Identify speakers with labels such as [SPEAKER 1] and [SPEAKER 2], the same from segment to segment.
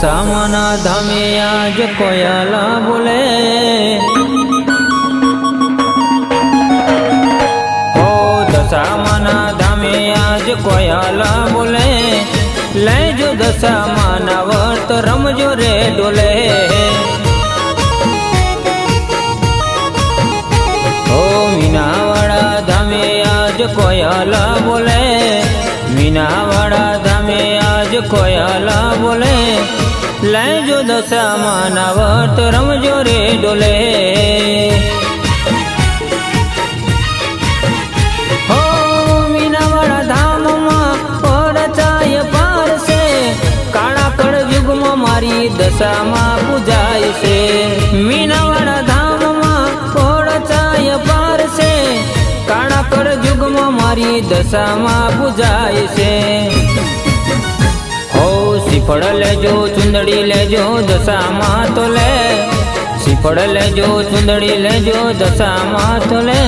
[SPEAKER 1] દશામાના ધામે આજ કોયાલા બોલે. હો દશામાના ધામે આજ કોયાલા બોલે. લેજો દશામાના વર્ત રમજો રે ડોલે. હો મીનાવાડા ધામે આજ કોયલા બોલે. મીનાવાડા ધામે આજ કોયાલા બોલે. લેજો દશામાં વર્ત રમજો રે ડોલે. હો મીનાવાડા ધામમાં પરચાય પારસે કાળા કળ મારી દશામાં પૂજાય છે મીનાવાડા ધામમાં પરચાય પારશે. કાળા કળ યુગમાં મારી દશામાં પૂજાય છે શ્રીફળ લેજો, ચુંદડી લેજો, દશામાં તો લે. શ્રીફળ લેજો, ચુંદડી લેજો, દશામાં તો લે.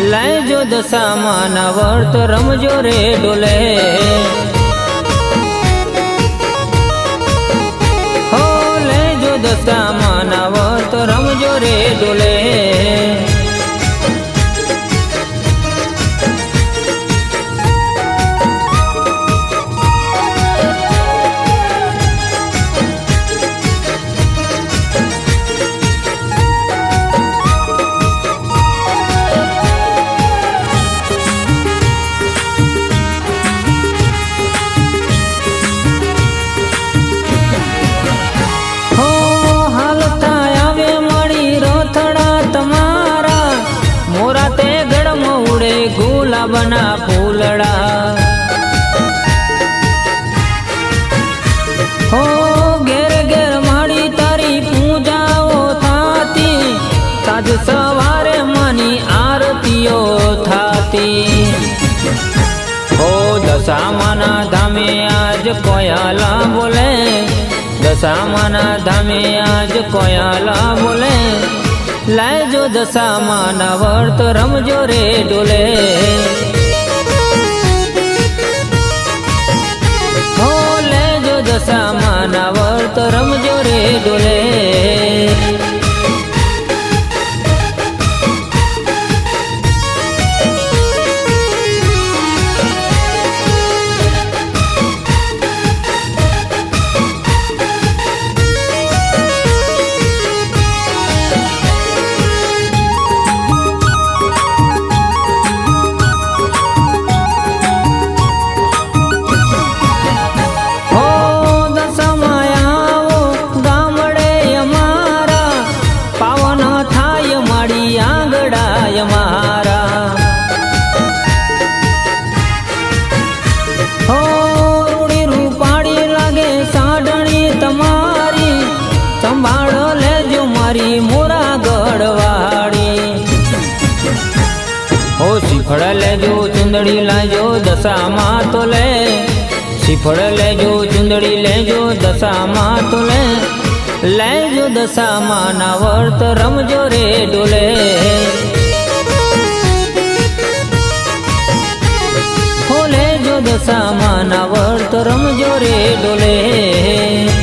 [SPEAKER 1] લેજો દશામાં ના વર્ત રમજો રે ડોલે. ગુલાબના ફૂલડા. હો, ઘેર ઘેર મારી તારી પૂજાઓ થાતી. સાજ સવારે મની આરતીઓ થાતી. ઓ દશામાના ધામે આજ કોયાલા બોલે? દશામાના ધામે આજ કોયાલા બોલે? લાયજો દશામાં નવર તો રમજો રે ડોલે. હો, લેજો દશામાં નવર તો રમજો રે ડોલે. આંગડાય મારા હો રૂડી રૂપાડી લાગે સાડણી તમારી સંભાળો લેજો મારી મોરા ગઢવાડી હો શીખડ લેજો ચુંદડી લાજો દશામાં તો લે શ્રીફળ લેજો ચુંદડી લેજો દશામાં તો લે લેજો દશામાં ના વર્ત રમજો રે ડોલે લેજો દશામાં ના વર્ત રમજો રે ડોલે.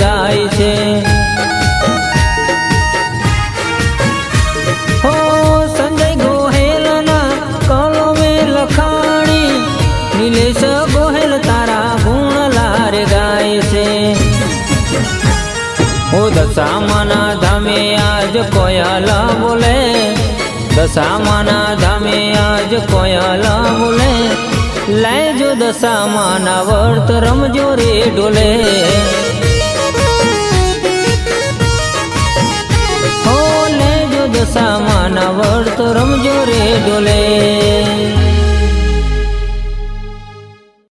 [SPEAKER 1] ગાય છે. હો, સંજય ગોહેલના કલમે લખાણી, નિલેશ ગોહેલ તારા ગુણ લાર ગાય છે. ઓ દશામાના ધામે આજ કોયાલા બોલે, દશામાના ધામે આજ કોયાલા બોલે, લેજો દશામાના વર્ત રમજો રે ડોલે લેજો દશામાના રમજો રે ડોલે.